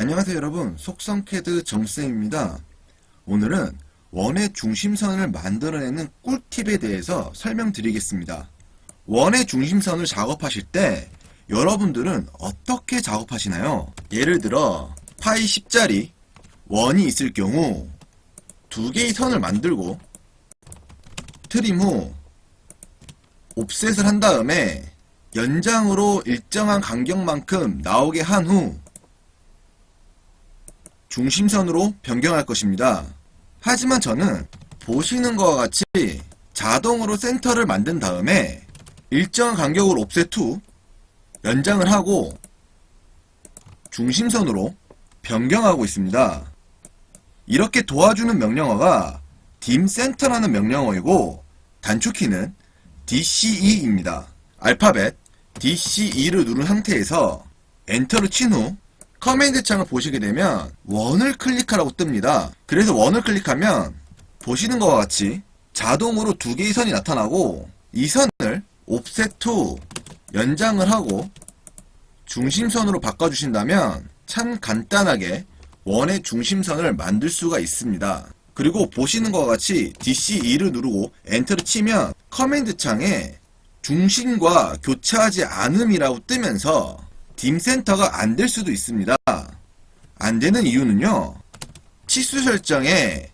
안녕하세요 여러분. 속성캐드 정쌤입니다. 오늘은 원의 중심선을 만들어내는 꿀팁에 대해서 설명드리겠습니다. 원의 중심선을 작업하실 때 여러분들은 어떻게 작업하시나요? 예를 들어 파이 10짜리 원이 있을 경우 두 개의 선을 만들고 트림 후 옵셋을 한 다음에 연장으로 일정한 간격만큼 나오게 한후 중심선으로 변경할 것입니다. 하지만 저는 보시는 것과 같이 자동으로 센터를 만든 다음에 일정한 간격을 옵셋 후 연장을 하고 중심선으로 변경하고 있습니다. 이렇게 도와주는 명령어가 딤센터라는 명령어이고 단축키는 DCE입니다. 알파벳 DCE를 누른 상태에서 엔터를 친 후 커맨드 창을 보시게 되면 원을 클릭하라고 뜹니다. 그래서 원을 클릭하면 보시는 것과 같이 자동으로 두 개의 선이 나타나고 이 선을 옵셋 후 연장을 하고 중심선으로 바꿔주신다면 참 간단하게 원의 중심선을 만들 수가 있습니다. 그리고 보시는 것과 같이 DC2를 누르고 엔터를 치면 커맨드 창에 중심과 교차하지 않음이라고 뜨면서 딤센터가 안 될 수도 있습니다. 안 되는 이유는요. 치수 설정에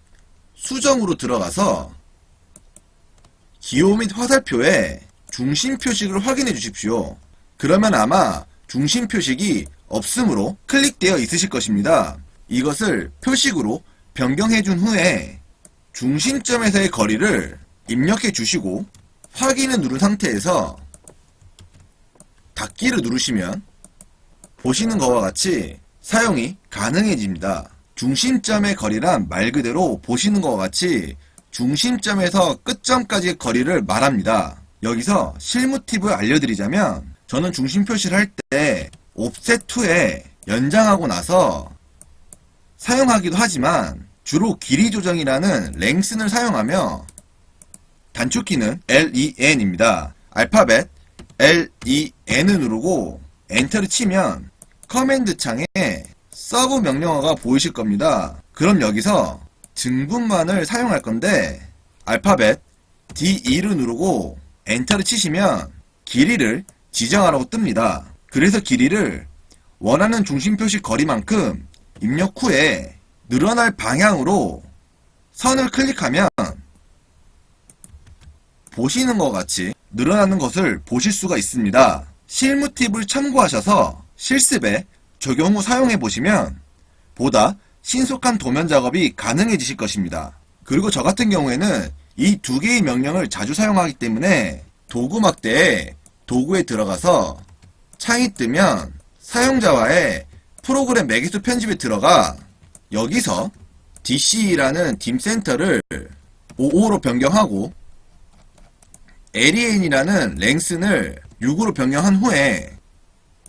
수정으로 들어가서 기호 및 화살표에 중심 표식을 확인해 주십시오. 그러면 아마 중심 표식이 없으므로 클릭되어 있으실 것입니다. 이것을 표식으로 변경해 준 후에 중심점에서의 거리를 입력해 주시고 확인을 누른 상태에서 닫기를 누르시면 보시는 것과 같이 사용이 가능해집니다. 중심점의 거리란 말 그대로 보시는 것과 같이 중심점에서 끝점까지의 거리를 말합니다. 여기서 실무 팁을 알려드리자면 저는 중심 표시를 할 때 옵셋 2에 연장하고 나서 사용하기도 하지만 주로 길이 조정이라는 랭슨을 사용하며 단축키는 LEN입니다. 알파벳 LEN을 누르고 엔터를 치면 커맨드 창에 서브 명령어가 보이실 겁니다. 그럼 여기서 증분만을 사용할 건데 알파벳 D2를 누르고 엔터를 치시면 길이를 지정하라고 뜹니다. 그래서 길이를 원하는 중심 표시 거리만큼 입력 후에 늘어날 방향으로 선을 클릭하면 보시는 것 같이 늘어나는 것을 보실 수가 있습니다. 실무 팁을 참고하셔서 실습에 적용 후 사용해 보시면 보다 신속한 도면 작업이 가능해지실 것입니다. 그리고 저 같은 경우에는 이 두 개의 명령을 자주 사용하기 때문에 도구 막대에 도구에 들어가서 창이 뜨면 사용자와의 프로그램 매개수 편집에 들어가 여기서 DC라는 딤 센터를 55로 변경하고 LEN이라는 랭슨을 6으로 변경한 후에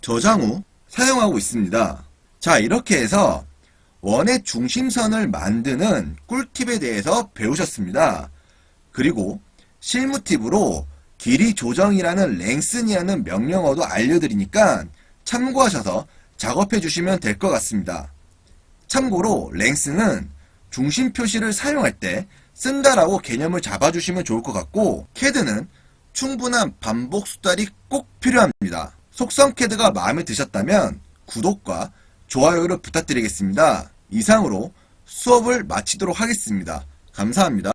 저장 후 사용하고 있습니다. 자 이렇게 해서 원의 중심선을 만드는 꿀팁에 대해서 배우셨습니다. 그리고 실무 팁으로 길이 조정이라는 랭슨이라는 명령어도 알려드리니까 참고하셔서 작업해 주시면 될 것 같습니다. 참고로 랭슨은 중심 표시를 사용할 때 쓴다라고 개념을 잡아주시면 좋을 것 같고 캐드는 충분한 반복 수달이 꼭 필요합니다. 속성 캐드가 마음에 드셨다면 구독과 좋아요를 부탁드리겠습니다. 이상으로 수업을 마치도록 하겠습니다. 감사합니다.